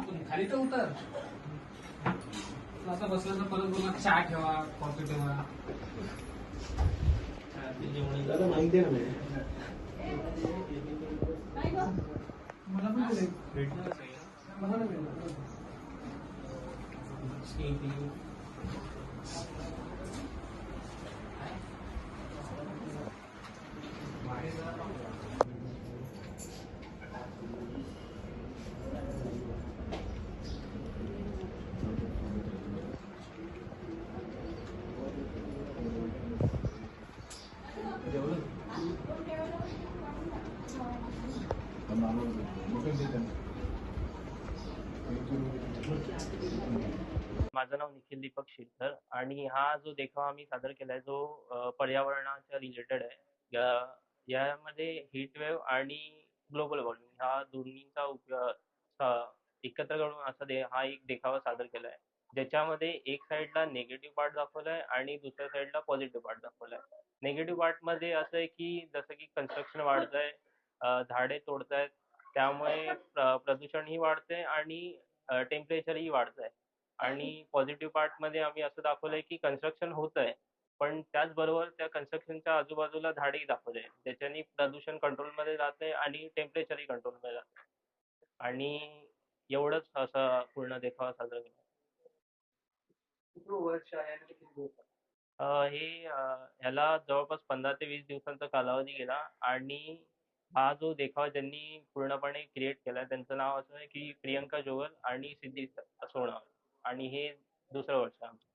आपण खाली तर उतर. तू आता बसला तर परत बोला चहा ठेवा कॉफी ठेवा. माहिती आहे ना मला पण भेटणार. माझं नाव निखिल दीपक शिरकर आणि हा जो देखावा आम्ही सादर केलाय जो पर्यावरणाच्या रिलेटेड आहे. या- यामध्ये हीट वेव्ह आणि ग्लोबल वॉर्मिंग ह्या दोन्हीचा उपयोग एकत्र करून असा दे हा एक देखावा सादर केलाय. ज्याच्यामध्ये एक साईडला निगेटिव्ह पार्ट दाखवलाय आणि दुसऱ्या साईडला पॉझिटिव्ह पार्ट दाखवलाय. निगेटिव्ह पार्टमध्ये असं आहे की जसं की कन्स्ट्रक्शन वाढत आहे झाडे तोडतायत. त्यामुळे प्र- प्रदूषणही वाढतंय आणि टेम्परेचरही वाढतंय. आणि पॉझिटिव्ह पार्टमध्ये आम्ही असं दाखवलंय की कन्स्ट्रक्शन होत आहे पण त्याचबरोबर त्या कन्स्ट्रक्शनच्या आजूबाजूला झाडेही दाखवले ज्याच्याने प्रदूषण कंट्रोलमध्ये जाते आणि टेम्परेचरही कंट्रोलमध्ये जाते आणि एवढंच असं पूर्ण देखावा साजरा केला. हे ह्याला जवळपास पंधरा ते वीस दिवसांचा कालावधी गेला. आणि हा जो देखावा ज्यांनी पूर्णपणे क्रिएट केला त्यांचं नाव असं आहे की प्रियंका जोगल आणि सिद्धी सोना आणि हे दुसरं वर्ष आमचं.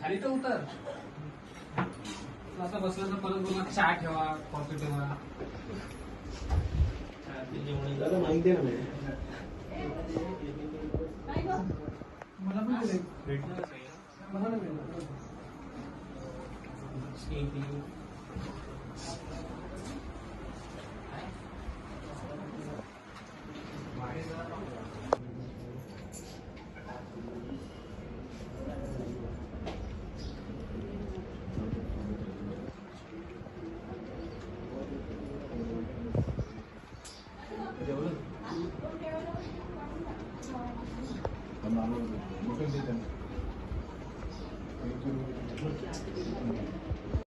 खाली तर उतर. आता बसला तर परत बोला चहा ठेवा कॉफी ठेवा. मला पण मला नाही. Uhum.